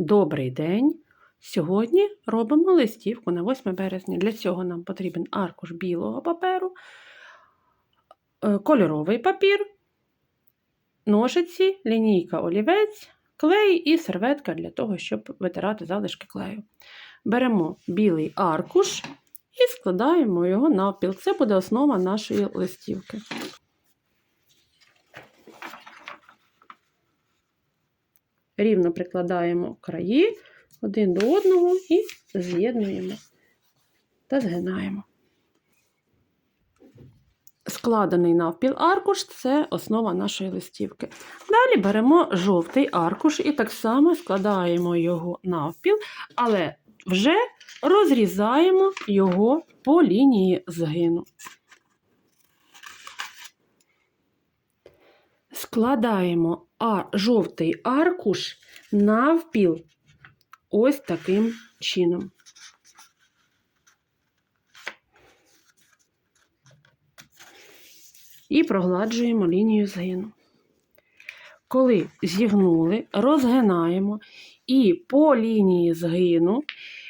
Добрий день! Сьогодні робимо листівку на 8 березня. Для цього нам потрібен аркуш білого паперу, е, кольоровий папір, ножиці, лінійка олівець, клей і серветка для того, щоб витирати залишки клею. Беремо білий аркуш і складаємо його навпіл. Це буде основа нашої листівки. Рівно прикладаємо краї один до одного і з'єднуємо та згинаємо. Складений навпіл аркуш це основа нашої листівки. Далі беремо жовтий аркуш і так само складаємо його навпіл, але вже розрізаємо його по лінії згину. Складаємо а жовтий аркуш навпіл ось таким чином. І прогладжуємо лінію згину. Коли зігнули, розгинаємо і по лінії згину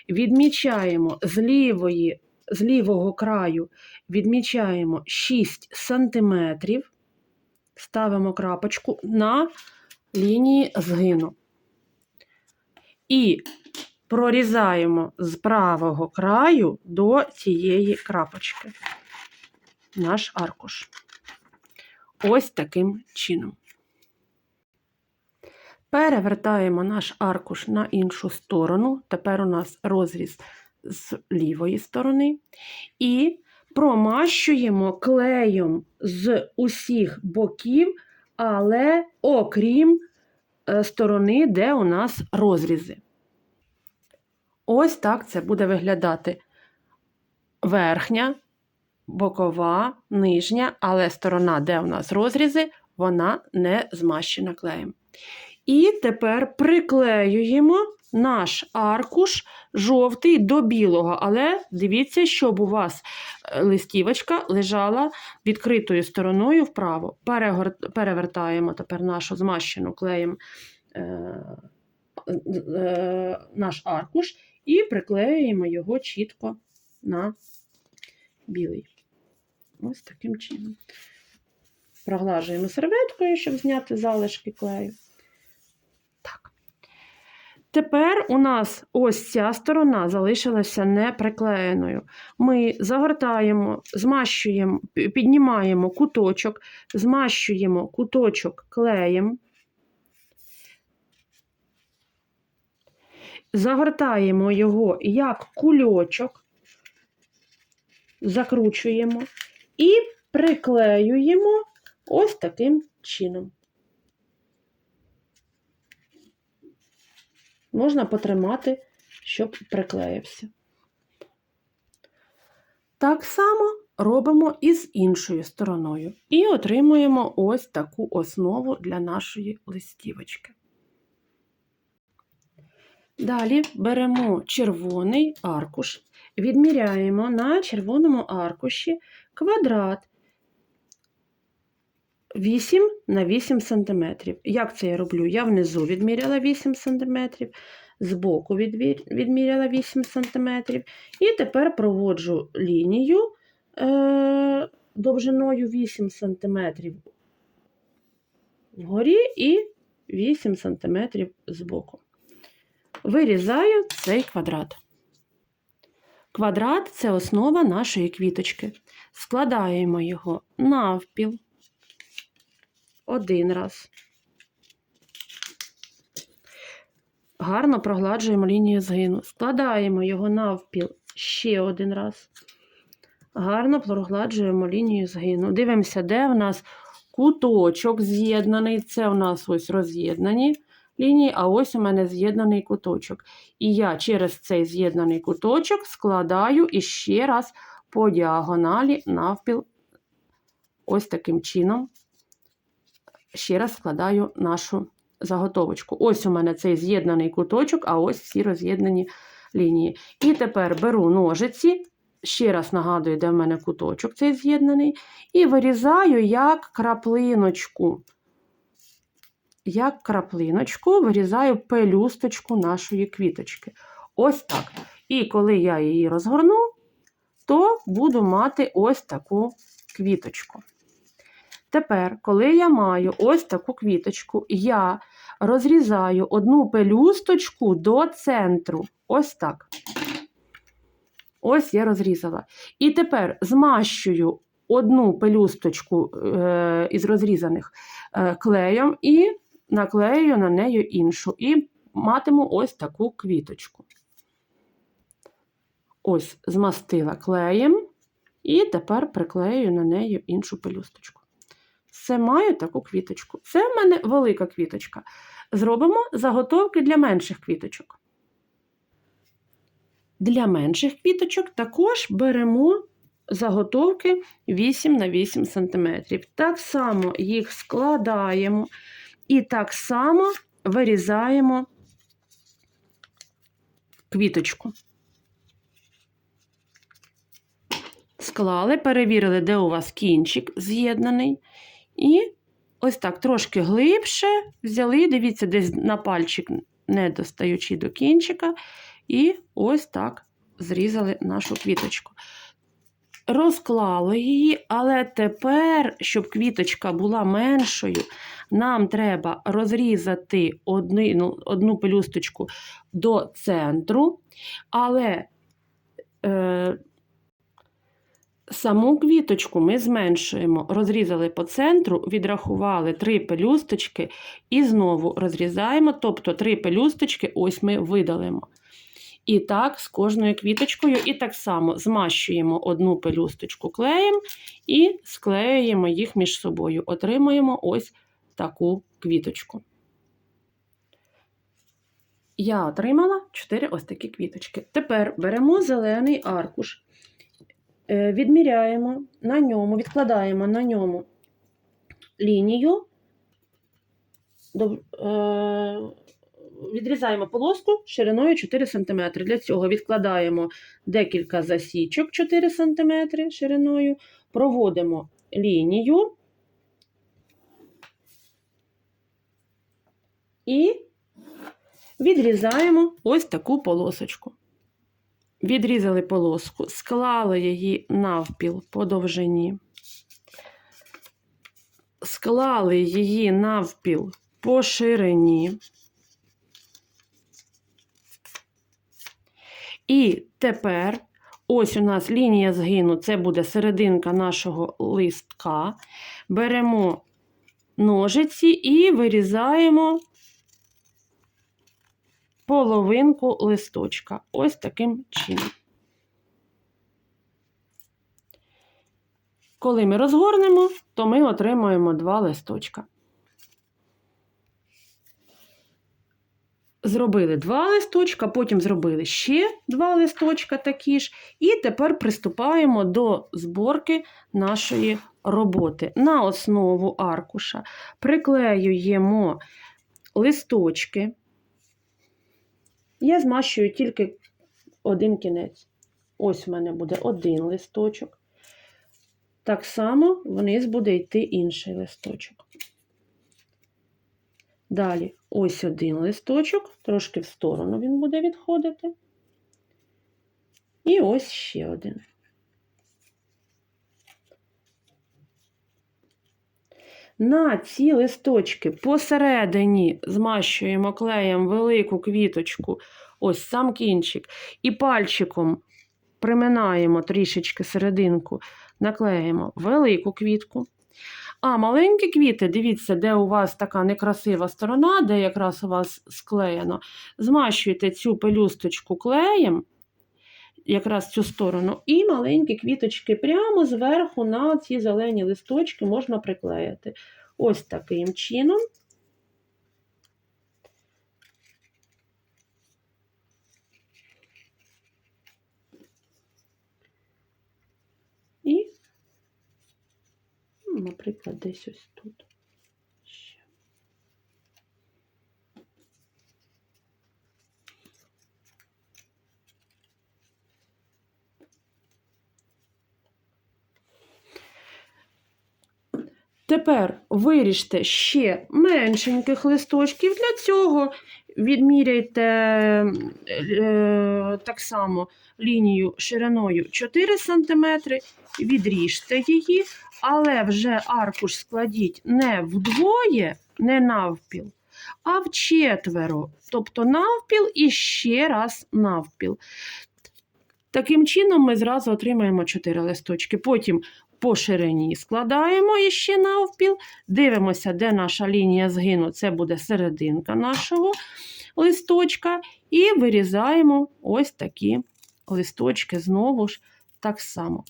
відмічаємо з, лівої, з лівого краю відмічаємо 6 сантиметрів, ставимо крапочку на лінії згину. І прорізаємо з правого краю до цієї крапочки наш аркуш. Ось таким чином. Перевертаємо наш аркуш на іншу сторону. Тепер у нас розріз з лівої сторони. І промащуємо клеєм з усіх боків, але окрім е, сторони, де у нас розрізи. Ось так це буде виглядати верхня, бокова, нижня, але сторона, де у нас розрізи, вона не змащена клеєм. І тепер приклеюємо наш аркуш жовтий до білого. Але дивіться, щоб у вас е, листівочка лежала відкритою стороною вправо. Перевертаємо тепер нашу змащену клеєм е, е, наш аркуш і приклеюємо його чітко на білий. Ось таким чином. Проглажуємо серветкою, щоб зняти залишки клею. Тепер у нас ось ця сторона залишилася неприклеєною. Ми загортаємо, змащуємо, піднімаємо куточок, змащуємо куточок клеєм, загортаємо його як кульочок, закручуємо і приклеюємо ось таким чином. Можна потримати, щоб приклеївся. Так само робимо і з іншою стороною. І отримуємо ось таку основу для нашої листівочки. Далі беремо червоний аркуш, відміряємо на червоному аркуші квадрат 8 на 8 см. Як це я роблю? Я внизу відміряла 8 см, збоку відміряла 8 см, і тепер проводжу лінію е, довжиною 8 см вгорі і 8 см збоку. Вирізаю цей квадрат. Квадрат це основа нашої квіточки. Складаємо його навпіл один раз. Гарно прогладжуємо лінію згину. Складаємо його навпіл ще один раз. Гарно прогладжуємо лінію згину. Дивимося, де в нас куточок з'єднаний. Це у нас ось роз'єднані лінії, а ось у мене з'єднаний куточок. І я через цей з'єднаний куточок складаю іще раз по діагоналі навпіл ось таким чином. Ще раз складаю нашу заготовочку. Ось у мене цей з'єднаний куточок, а ось всі роз'єднані лінії. І тепер беру ножиці, ще раз нагадую, де в мене куточок цей з'єднаний, і вирізаю як краплиночку як краплиночку, вирізаю пелюсточку нашої квіточки. Ось так. І коли я її розгорну, то буду мати ось таку квіточку. Тепер, коли я маю ось таку квіточку, я розрізаю одну пелюсточку до центру. Ось так. Ось я розрізала. І тепер змащую одну пелюсточку е, із розрізаних е, клеєм і наклею на неї іншу. І матиму ось таку квіточку. Ось змастила клеєм, і тепер приклею на неї іншу пелюсточку. Все маю таку квіточку. Це в мене велика квіточка. Зробимо заготовки для менших квіточок. Для менших квіточок також беремо заготовки 8 на 8 см. Так само їх складаємо і так само вирізаємо квіточку. Склали, перевірили, де у вас кінчик з'єднаний. І ось так трошки глибше взяли, дивіться, десь на пальчик, не достаючи до кінчика, і ось так зрізали нашу квіточку. Розклали її, але тепер, щоб квіточка була меншою, нам треба розрізати одни, ну, одну пелюсточку до центру, але е, саму квіточку ми зменшуємо, розрізали по центру, відрахували три пелюсточки і знову розрізаємо, тобто три пелюсточки ось ми видалимо. І так з кожною квіточкою, і так само змащуємо одну пелюсточку клеєм і склеюємо їх між собою. Отримуємо ось таку квіточку. Я отримала 4 ось такі квіточки. Тепер беремо зелений аркуш, відміряємо на ньому, відкладаємо на ньому лінію. е, Відрізаємо полоску шириною 4 см. Для цього відкладаємо декілька засічок 4 см шириною, проводимо лінію і відрізаємо ось таку полосочку. Відрізали полоску, склали її навпіл по довжині, склали її навпіл по ширині. І тепер ось у нас лінія згину, це буде серединка нашого листка. Беремо ножиці і вирізаємо половинку листочка. Ось таким чином. Коли ми розгорнемо, то ми отримаємо два листочка. Зробили два листочка, потім зробили ще два листочка такі ж, і тепер приступаємо до зборки нашої роботи. На основу аркуша приклеюємо листочки. Я змащую тільки один кінець. Ось в мене буде один листочок. Так само вниз буде йти інший листочок. Далі ось один листочок, трошки в сторону він буде відходити. І ось ще один. На ці листочки посередині змащуємо клеєм велику квіточку, ось сам кінчик, і пальчиком приминаємо трішечки серединку, наклеїмо велику квітку. А маленькі квіти, дивіться, де у вас така некрасива сторона, де якраз у вас склеєно. Змащуйте цю пелюсточку клеєм, якраз цю сторону, і маленькі квіточки прямо зверху на ці зелені листочки можна приклеїти. Ось таким чином. І наприклад, десь ось тут. Тепер виріжте ще меншеньких листочків. Для цього відміряйте е, так само лінію шириною 4 см, відріжте її, але вже аркуш складіть не вдвоє, не навпіл, а в четверо. Тобто навпіл і ще раз навпіл. Таким чином ми зразу отримаємо 4 листочки. Потім по ширині складаємо іще навпіл, дивимося, де наша лінія згину, це буде серединка нашого листочка, і вирізаємо ось такі листочки знову ж так само.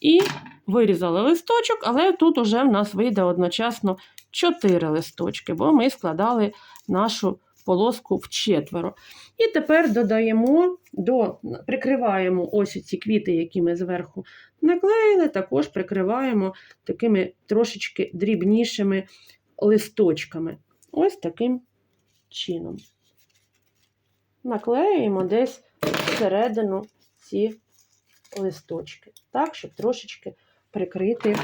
І вирізали листочок, але тут уже в нас вийде одночасно 4 листочки, бо ми складали нашу полоску в четверо. І тепер додаємо, до, прикриваємо ось ці квіти, які ми зверху наклеїли, також прикриваємо такими трошечки дрібнішими листочками. Ось таким чином. Наклеюємо десь всередину ці листочки, так, щоб трошечки прикрити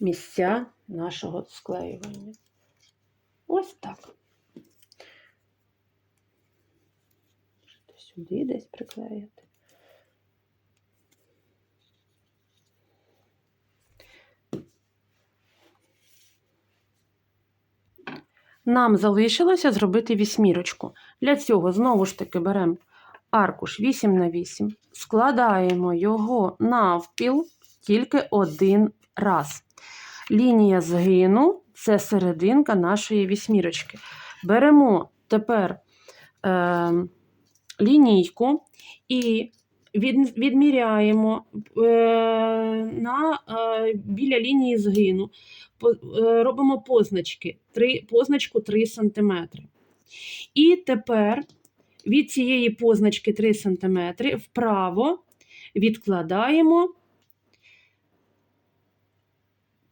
місця нашого склеювання. Ось так. Можете Сюди десь приклеїти. Нам залишилося зробити вісьмірочку. Для цього знову ж таки беремо аркуш 8 на 8, складаємо його навпіл тільки один раз. Лінія згину це серединка нашої вісьмірочки. Беремо тепер е, лінійку і від, відміряємо е, на, е, біля лінії згину, по, е, робимо позначки, 3, позначку 3 см. І тепер від цієї позначки 3 см вправо відкладаємо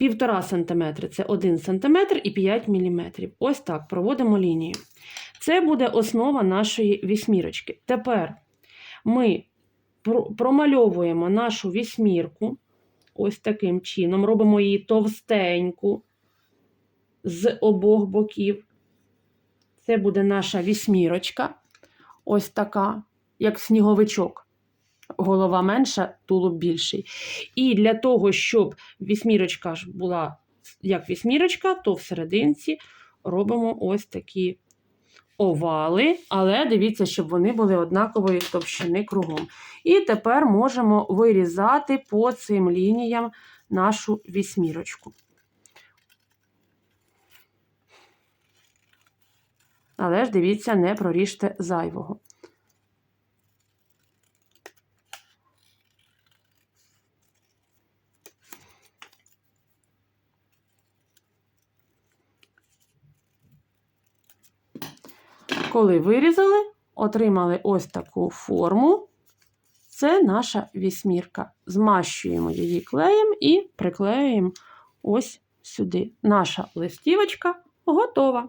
1,5 см, це 1 см і 5 мм. Ось так проводимо лінію. Це буде основа нашої вісьмірочки. Тепер ми промальовуємо нашу вісьмірку ось таким чином, робимо її товстеньку з обох боків. Це буде наша вісьмірочка, ось така, як сніговичок. Голова менша, тулуб більший. І для того, щоб вісьмірочка ж була як вісьмірочка, то всерединці робимо ось такі овали, але дивіться, щоб вони були однакової товщини кругом. І тепер можемо вирізати по цим лініям нашу вісьмірочку. Але ж дивіться, не проріжте зайвого. Коли вирізали, отримали ось таку форму. Це наша вісьмірка. Змащуємо її клеєм і приклеюємо ось сюди. Наша листівочка готова.